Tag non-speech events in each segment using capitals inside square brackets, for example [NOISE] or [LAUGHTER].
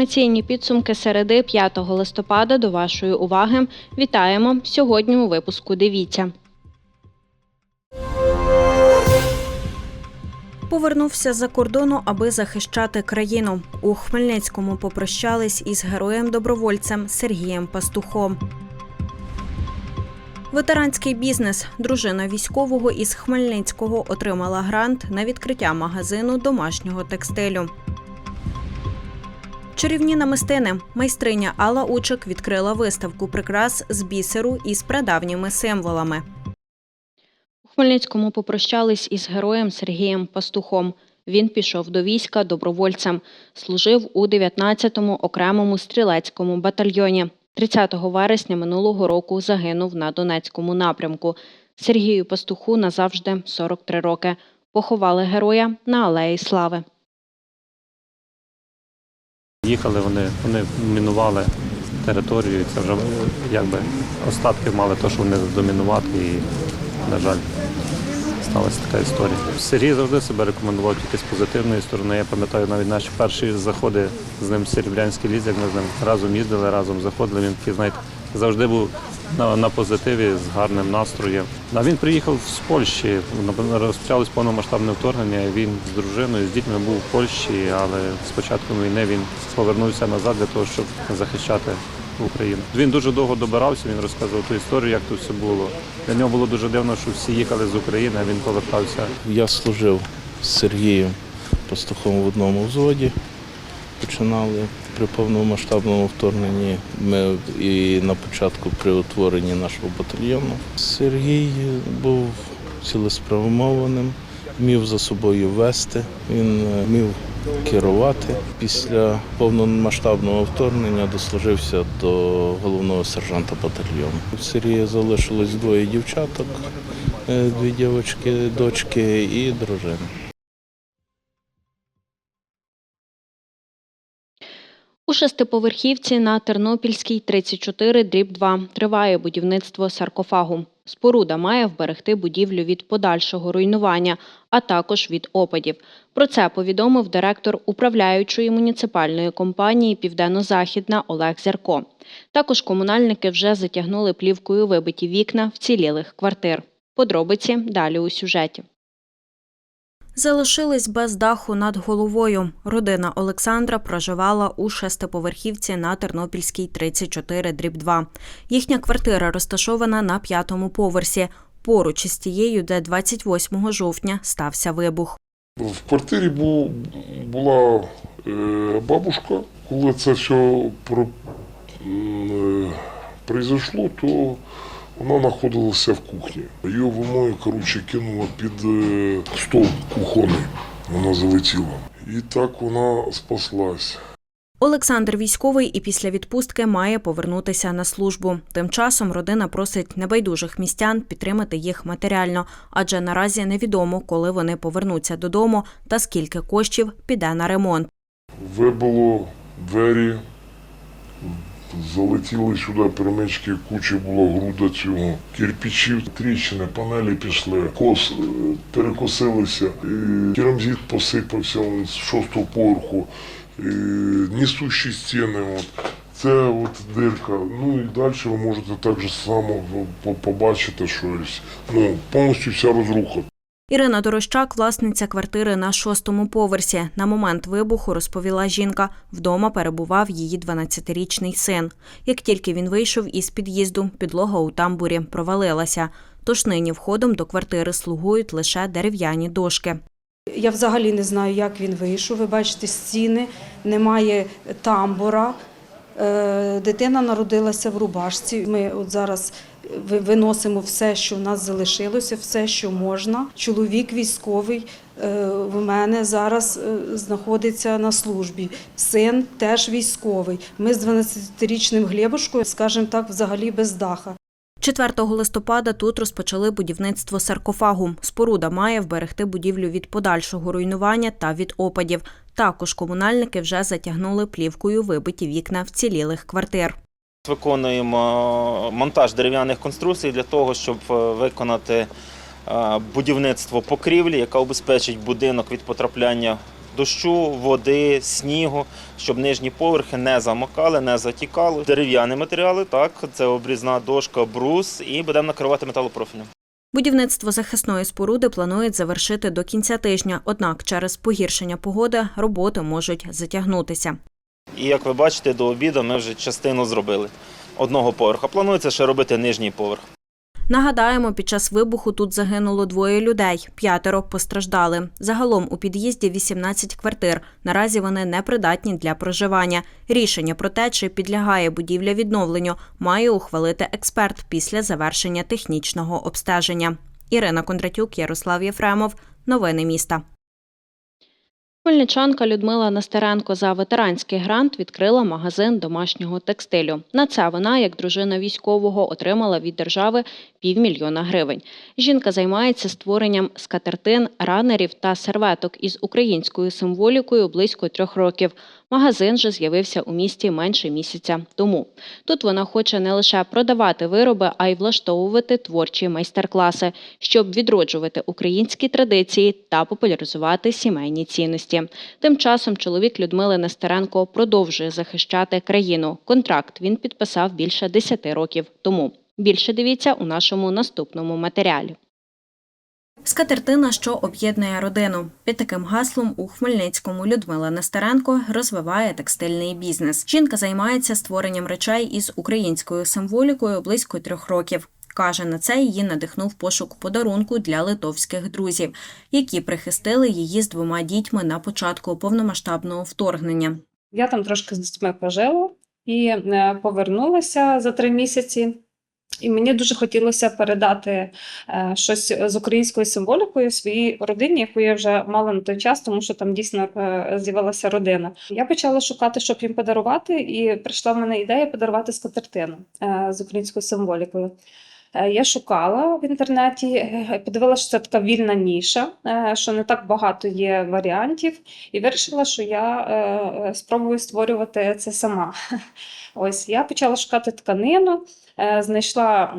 Інформаційні підсумки середи 5 листопада до вашої уваги. Вітаємо сьогодні у випуску. Дивіться. Повернувся з-за кордону, аби захищати країну. У Хмельницькому попрощались із героєм-добровольцем Сергієм Пастухом. Ветеранський бізнес. Дружина військового із Хмельницького отримала грант на відкриття магазину домашнього текстилю. Чарівні намистини. Майстриня Алла Учик відкрила виставку прикрас з бісеру із прадавніми символами. У Хмельницькому попрощались із героєм Сергієм Пастухом. Він пішов до війська добровольцем, служив у 19-му окремому стрілецькому батальйоні. 30 вересня минулого року загинув на Донецькому напрямку. Сергію Пастуху назавжди 43 роки. Поховали героя на Алеї Слави. Їхали вони, вони мінували територію. і Це вже якби остатки мали те, що вони домінувати, і, на жаль, сталася така історія. Сергій завжди себе рекомендував тільки з позитивної сторони. Я пам'ятаю навіть наші перші заходи з ним в Серебрянський ліс, як ми з ним разом їздили, разом заходили. Він такий, знаєте, завжди був на, на позитиві з гарним настроєм. А він приїхав з Польщі. Розпочалось повномасштабне вторгнення. Він з дружиною, з дітьми був в Польщі, але з початком війни він повернувся назад для того, щоб захищати Україну. Він дуже довго добирався. Він розказував ту історію, як тут все було. Для нього було дуже дивно, що всі їхали з України, а він повертався. Я служив з Сергієм пастухом в одному взводі. Починали при повномасштабному вторгненні. Ми і на початку при утворенні нашого батальйону. Сергій був цілеспрямованим, вмів за собою вести, він е, вмів керувати. Після повномасштабного вторгнення дослужився до головного сержанта батальйону. У Сергія залишилось двоє дівчаток, е, дві дівчатки, дочки і дружина. У шестиповерхівці на Тернопільській 34 дріб 2 триває будівництво саркофагу. Споруда має вберегти будівлю від подальшого руйнування, а також від опадів. Про це повідомив директор управляючої муніципальної компанії Південно-Західна Олег Зярко. Також комунальники вже затягнули плівкою вибиті вікна вцілілих квартир. Подробиці далі у сюжеті. Залишились без даху над головою. Родина Олександра проживала у шестиповерхівці на Тернопільській 34 дріб 2. Їхня квартира розташована на п'ятому поверсі. Поруч із тією, де 28 жовтня стався вибух. В квартирі бу- була е, бабушка. Коли це все про, е, произошло, то вона знаходилася в кухні. Її вимою, коротше, кинуло під е, стол кухонний. Вона залетіла. І так вона спаслась. Олександр військовий і після відпустки має повернутися на службу. Тим часом родина просить небайдужих містян підтримати їх матеріально, адже наразі невідомо, коли вони повернуться додому та скільки коштів піде на ремонт. Вибило двері, залетіли сюди перемички, куча було груда цього. Кирпичів, тріщини, панелі пішли, кос е, перекосилися, керамзит посипався з шостого поверху, несущі стіни. От. Це от дирка. Ну і далі ви можете так само побачити щось. Ну, повністю вся розруха. Ірина Дорощак, власниця квартири на шостому поверсі. На момент вибуху розповіла жінка, вдома перебував її 12-річний син. Як тільки він вийшов із під'їзду, підлога у тамбурі провалилася. Тож нині входом до квартири слугують лише дерев'яні дошки. Я взагалі не знаю, як він вийшов. Ви бачите стіни, немає тамбура. Е, Дитина народилася в рубашці. Ми от зараз виносимо все, що в нас залишилося, все, що можна. Чоловік військовий е, в мене зараз е, знаходиться на службі. Син теж військовий. Ми з 12-річним Глебушкою, скажімо так, взагалі без даха. 4 листопада тут розпочали будівництво саркофагу. Споруда має вберегти будівлю від подальшого руйнування та від опадів. Також комунальники вже затягнули плівкою вибиті вікна вцілілих квартир. Виконуємо монтаж дерев'яних конструкцій для того, щоб е, виконати е, будівництво покрівлі, яка обезпечить будинок від потрапляння дощу, води, снігу, щоб нижні поверхи не замокали, не затікали. Дерев'яні матеріали, так, це обрізна дошка, брус, і будемо накривати металопрофілем. Будівництво захисної споруди планують завершити до кінця тижня, однак через погіршення погоди роботи можуть затягнутися. І як ви бачите, до обіду ми вже частину зробили одного поверха. Планується ще робити нижній поверх. Нагадаємо, під час вибуху тут загинуло двоє людей, п'ятеро постраждали. Загалом у під'їзді 18 квартир. Наразі вони непридатні для проживання. Рішення про те, чи підлягає будівля відновленню, має ухвалити експерт після завершення технічного обстеження. Ірина Кондратюк, Ярослав Єфремов. Новини міста. Хмельничанка Людмила Нестеренко за ветеранський грант відкрила магазин домашнього текстилю. На це вона, як дружина військового, отримала від держави півмільйона гривень. Жінка займається створенням скатертин, ранерів та серветок із українською символікою близько трьох років. Магазин же з'явився у місті менше місяця тому. Тут вона хоче не лише продавати вироби, а й влаштовувати творчі майстер-класи, щоб відроджувати українські традиції та популяризувати сімейні цінності. Тим часом чоловік Людмили Нестеренко продовжує захищати країну. Контракт він підписав більше 10 років тому. Більше дивіться у нашому наступному матеріалі. Скатертина, що об'єднує родину. Під таким гаслом у Хмельницькому Людмила Нестеренко розвиває текстильний бізнес. Жінка займається створенням речей із українською символікою близько трьох років. Каже, на це її надихнув пошук подарунку для литовських друзів, які прихистили її з двома дітьми на початку повномасштабного вторгнення. Я там трошки з дітьми пожила і е, повернулася за три місяці. І мені дуже хотілося передати е, щось з українською символікою своїй родині, яку я вже мала на той час, тому що там дійсно е, з'явилася родина. Я почала шукати, щоб їм подарувати, і прийшла в мене ідея подарувати скатертину е, з українською символікою. Е, Я шукала в інтернеті, е, подивилася, що це така вільна ніша, е, що не так багато є варіантів, і вирішила, що я е, спробую створювати це сама. [LAUGHS] Ось я почала шукати тканину, е, знайшла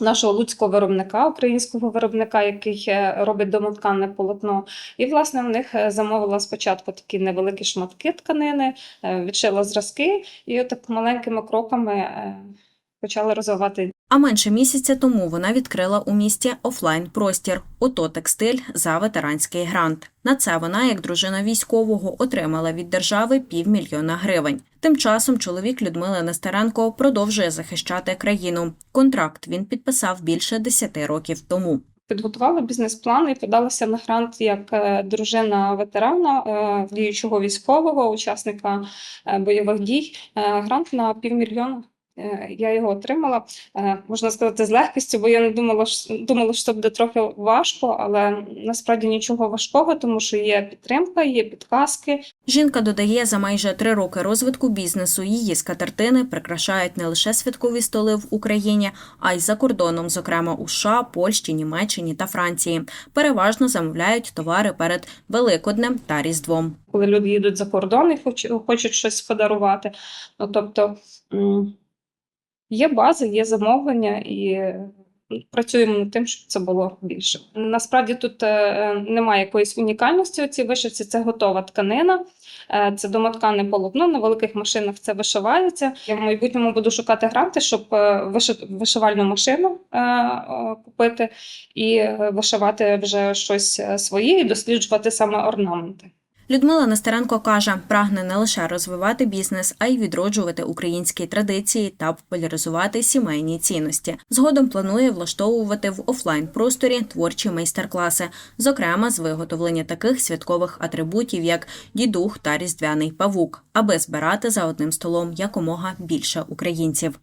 нашого луцького виробника, українського виробника, який е, робить домотканне полотно. І, власне, в них е, замовила спочатку такі невеликі шматки тканини, е, відшила зразки, і отак маленькими кроками е, почала розвивати А менше місяця тому вона відкрила у місті офлайн-простір ОТО Текстиль за ветеранський грант. На це вона, як дружина військового, отримала від держави півмільйона гривень. Тим часом чоловік Людмили Нестеренко продовжує захищати країну. Контракт він підписав більше 10 років тому. Підготувала бізнес-план і подалася на грант як е, дружина ветерана, е, діючого військового, учасника е, бойових дій. Грант на півмільйона. Е, Я його отримала, е, можна сказати, з легкістю, бо я не думала, що- думала, що це буде трохи важко, але насправді нічого важкого, тому що є підтримка, є підказки, Жінка додає, за майже три роки розвитку бізнесу її скатертини прикрашають не лише святкові столи в Україні, а й за кордоном, зокрема у США, Польщі, Німеччині та Франції. Переважно замовляють товари перед Великоднем та Різдвом. коли люди їдуть за кордон і хоч- хочуть щось подарувати. Ну, тобто є база, є замовлення і працюємо над тим, щоб це було більше. Насправді тут е, немає якоїсь унікальності у цій вишивці, це готова тканина. е, Це домоткане полотно, на великих машинах це вишивається. Я в майбутньому буду шукати гранти, щоб е, вишивальну машину е, е, купити і е, вишивати вже щось е, своє і досліджувати саме орнаменти. Людмила Нестеренко каже, прагне не лише розвивати бізнес, а й відроджувати українські традиції та популяризувати сімейні цінності. Згодом планує влаштовувати в офлайн-просторі творчі майстер-класи, зокрема з виготовлення таких святкових атрибутів, як дідух та різдвяний павук, аби збирати за одним столом якомога більше українців.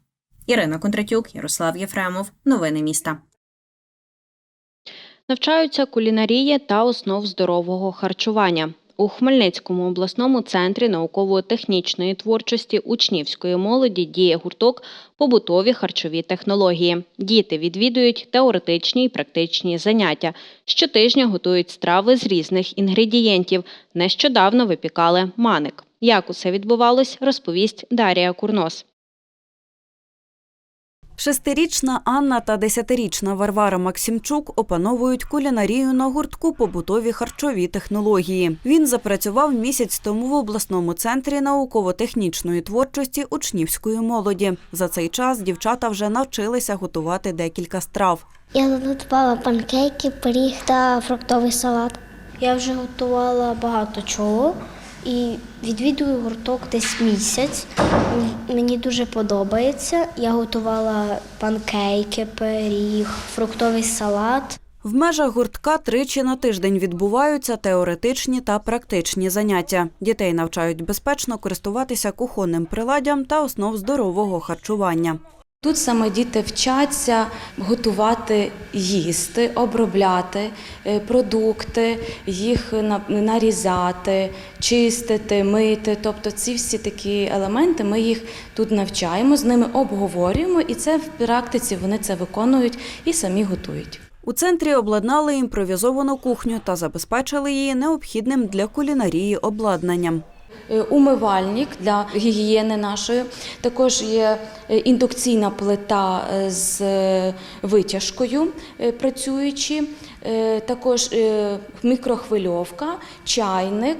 Ірина Кондратюк, Ярослав Єфремов. Новини міста. Навчаються кулінарії та основ здорового харчування. У Хмельницькому обласному центрі науково-технічної творчості учнівської молоді діє гурток побутові харчові технології. Діти відвідують теоретичні і практичні заняття. Щотижня готують страви з різних інгредієнтів. Нещодавно випікали маник. Як усе відбувалось, розповість Дарія Курнос. Шестирічна Анна та десятирічна Варвара Максимчук опановують кулінарію на гуртку побутові харчові технології. Він запрацював місяць тому в обласному центрі науково-технічної творчості учнівської молоді. За цей час дівчата вже навчилися готувати декілька страв. Я готувала панкейки, пиріг та фруктовий салат. Я вже готувала багато чого і відвідую гурток десь місяць. Мені дуже подобається. Я готувала панкейки, пиріг, фруктовий салат. В межах гуртка тричі на тиждень відбуваються теоретичні та практичні заняття. Дітей навчають безпечно користуватися кухонним приладдям та основ здорового харчування. Тут саме діти вчаться готувати, їсти, обробляти е, продукти, їх на- нарізати, чистити, мити. Тобто ці всі такі елементи ми їх тут навчаємо, з ними обговорюємо, і це в практиці вони це виконують і самі готують. У центрі обладнали імпровізовану кухню та забезпечили її необхідним для кулінарії обладнанням. Е, Умивальник для гігієни нашої. Також є е, індукційна плита е, з витяжкою працюючи. Також мікрохвильовка, чайник,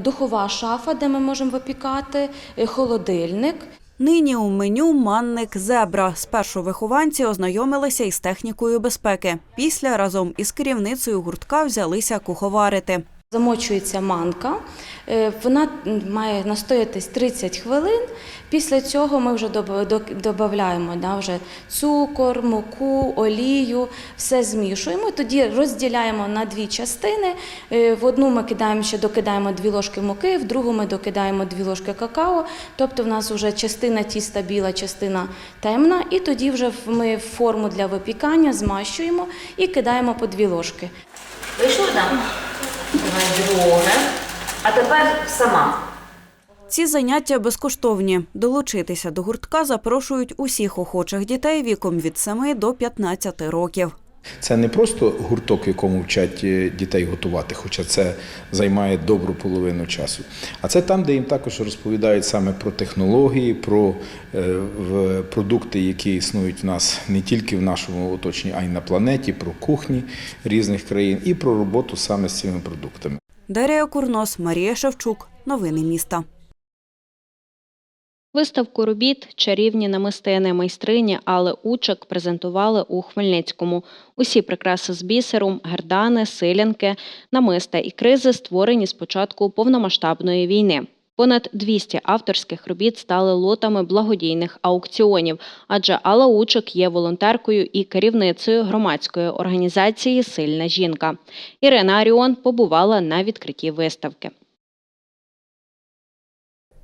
духова шафа, де ми можемо випікати, холодильник. Нині у меню манник зебра. Спершу вихованці ознайомилися із технікою безпеки. Після разом із керівницею гуртка взялися куховарити. Замочується манка, е, вона має настоятись 30 хвилин. Після цього ми вже додаємо да, вже цукор, муку, олію, все змішуємо. Тоді розділяємо на дві частини. Е, В одну ми кидаємо ще докидаємо дві ложки муки, в другу ми докидаємо дві ложки какао. Тобто в нас вже частина тіста біла, частина темна. І тоді вже ми форму для випікання змащуємо і кидаємо по дві ложки. Вийшло, так? Давай друге. А тепер сама. Ці заняття безкоштовні. Долучитися до гуртка запрошують усіх охочих дітей віком від 7 до 15 років. Це не просто гурток, якому вчать е, дітей готувати, хоча це займає добру половину часу. А це там, де їм також розповідають саме про технології, про е, продукти, які існують в нас не тільки в нашому оточенні, а й на планеті, про кухні різних країн і про роботу саме з цими продуктами. Дарія Курнос, Марія Шевчук. Новини міста. Виставку робіт чарівні намистини майстрині Алли Учик презентували у Хмельницькому. Усі прикраси з бісеру, гердани, силянки, намиста і кризи створені з початку повномасштабної війни. Понад 200 авторських робіт стали лотами благодійних аукціонів, адже Алла Учик є волонтеркою і керівницею громадської організації Сильна жінка. Ірина Аріон побувала на відкритті виставки.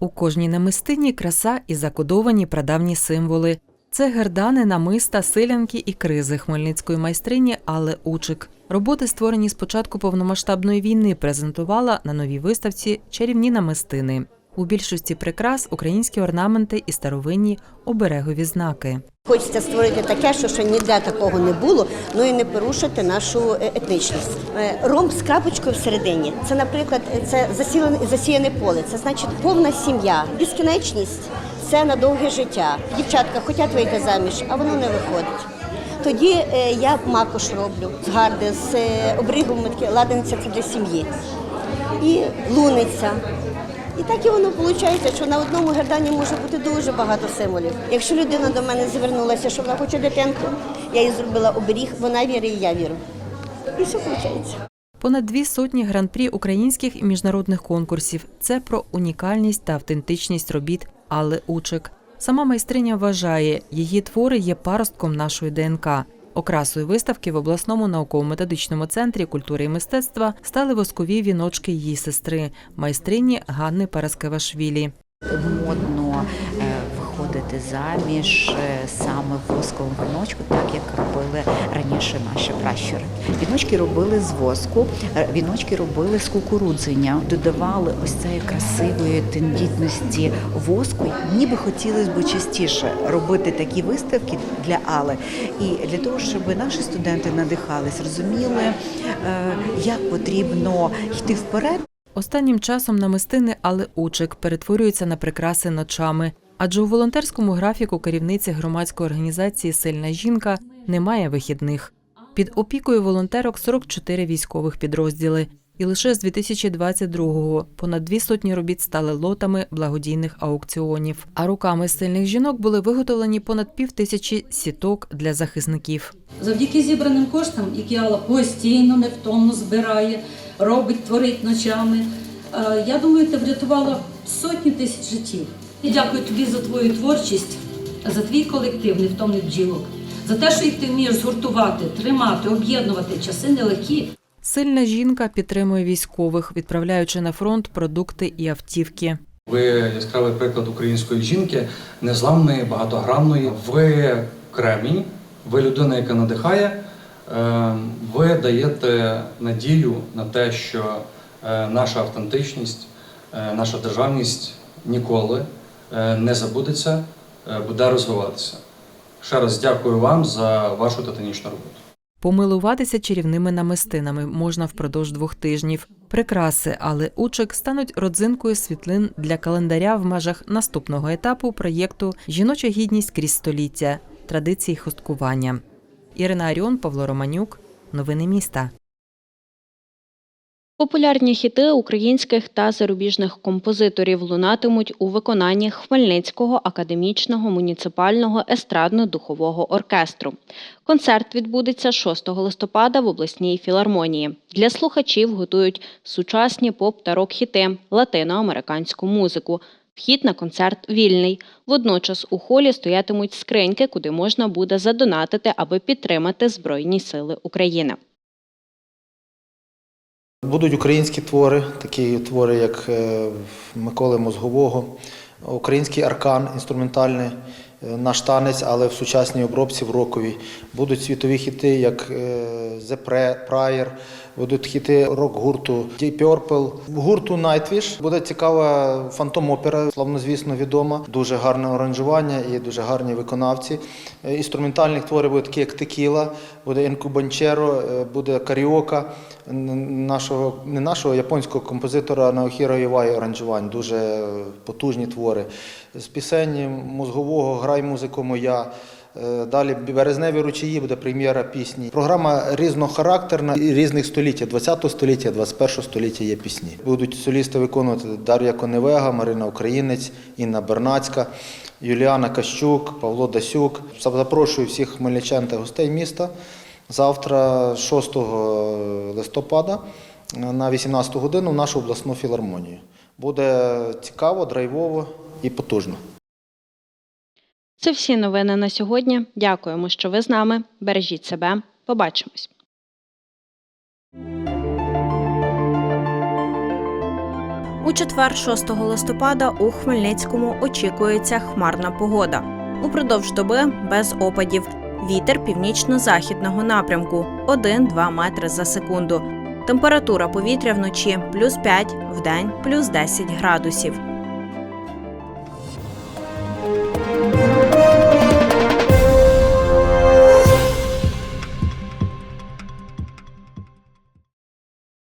У кожній намистині краса і закодовані прадавні символи. Це гердани, намиста, силянки і кризи хмельницької майстрині Алли Учик. Роботи, створені з початку повномасштабної війни, презентувала на новій виставці чарівні намистини. У більшості прикрас українські орнаменти і старовинні оберегові знаки. Хочеться створити таке, що ще ніде такого не було, ну і не порушити нашу е, етнічність. Е, Ромб з крапочкою всередині. Це, наприклад, це засіяне, засіяне поле. Це значить повна сім'я. Безкінечність це на довге життя. Дівчатка хочуть вийти заміж, а воно не виходить. Тоді е, я макош роблю з гарди, з е, таке ладаниця це для сім'ї. І луниця. Так і воно виходить, що на одному гердані може бути дуже багато символів. Якщо людина до мене звернулася, що вона хоче дитинку, я їй зробила оберіг, вона вірить, і я вірю. І все виходить. Понад дві сотні гран-прі українських і міжнародних конкурсів. Це про унікальність та автентичність робіт Алли Учик. Сама майстриня вважає, її твори є паростком нашої ДНК. Окрасою виставки в обласному науково-методичному центрі культури і мистецтва стали воскові віночки її сестри, майстрині Ганни Параскевашвілі. Модно виходити заміж е, саме в восковому віночку, так як робили раніше наші пращури. Віночки робили з воску, е, віночки робили з кукурудзення, додавали ось цієї красивої тендітності воску. Ніби хотілося б частіше робити такі виставки для Алли. І для того, щоб наші студенти надихались, розуміли, е, як потрібно йти вперед. Останнім часом намистини Алли Учик перетворюються на прикраси ночами. Адже у волонтерському графіку керівниці громадської організації Сильна жінка немає вихідних. Під опікою волонтерок 44 військових підрозділи. І лише з 2022-го понад дві сотні робіт стали лотами благодійних аукціонів. А руками сильних жінок були виготовлені понад пів тисячі сіток для захисників. Завдяки зібраним коштам, які Алла постійно невтомно збирає, робить, творить ночами. е, Я думаю, ти врятувала сотні тисяч життів. І дякую тобі за твою творчість, за твій колектив невтомних бджілок, за те, що їх ти вмієш згуртувати, тримати, об'єднувати часи нелегкі. Сильна жінка підтримує військових, відправляючи на фронт продукти і автівки. Ви яскравий приклад української жінки, незламної, багатогранної. Ви кремінь, ви людина, яка надихає. Е, Ви даєте надію на те, що е, наша автентичність, е, наша державність ніколи не забудеться, е, буде розвиватися. Ще раз дякую вам за вашу титанічну роботу. Помилуватися чарівними намистинами можна впродовж двох тижнів. Прикраси, але учик стануть родзинкою світлин для календаря в межах наступного етапу проєкту Жіноча гідність крізь століття традиції хосткування. Ірина Аріон, Павло Романюк. Новини міста. Популярні хіти українських та зарубіжних композиторів лунатимуть у виконанні Хмельницького академічного муніципального естрадно-духового оркестру. Концерт відбудеться 6 листопада в обласній філармонії. Для слухачів готують сучасні поп та рок-хіти, латиноамериканську музику. Вхід на концерт вільний. Водночас у холі стоятимуть скриньки, куди можна буде задонатити, аби підтримати Збройні Сили України. Будуть українські твори, такі твори, як е, Миколи Мозгового, український аркан інструментальний, е, наш танець, але в сучасній обробці в роковій. Будуть світові хіти, як е, The Prior, будуть хіти рок-гурту Deep Purple, гурту Nightwish. Буде цікава фантом-опера, славнозвісно відома, дуже гарне аранжування і дуже гарні виконавці. Інструментальних творів будуть такі, як Текіла, буде Інкубанчеро, е, буде Каріока нашого, не нашого японського композитора Наохіро Іваї аранжувань, дуже потужні твори. З пісень мозгового Грай музику моя. Е, Далі березневі ручаї буде прем'єра пісні. Програма різнохарактерна і різних століття. 20 століття, 21 століття є пісні. Будуть солісти виконувати Дар'я Коневега, Марина Українець, Інна Бернацька, Юліана Кащук, Павло Дасюк. Запрошую всіх хмельничан та гостей міста. Завтра, 6 листопада, на 18 годину в нашу обласну філармонію. Буде цікаво, драйвово і потужно. Це всі новини на сьогодні. Дякуємо, що ви з нами. Бережіть себе. Побачимось. У четвер, 6 листопада, у Хмельницькому очікується хмарна погода. Упродовж доби без опадів. Вітер північно-західного напрямку 1-2 метри за секунду. Температура повітря вночі плюс 5, вдень плюс 10 градусів.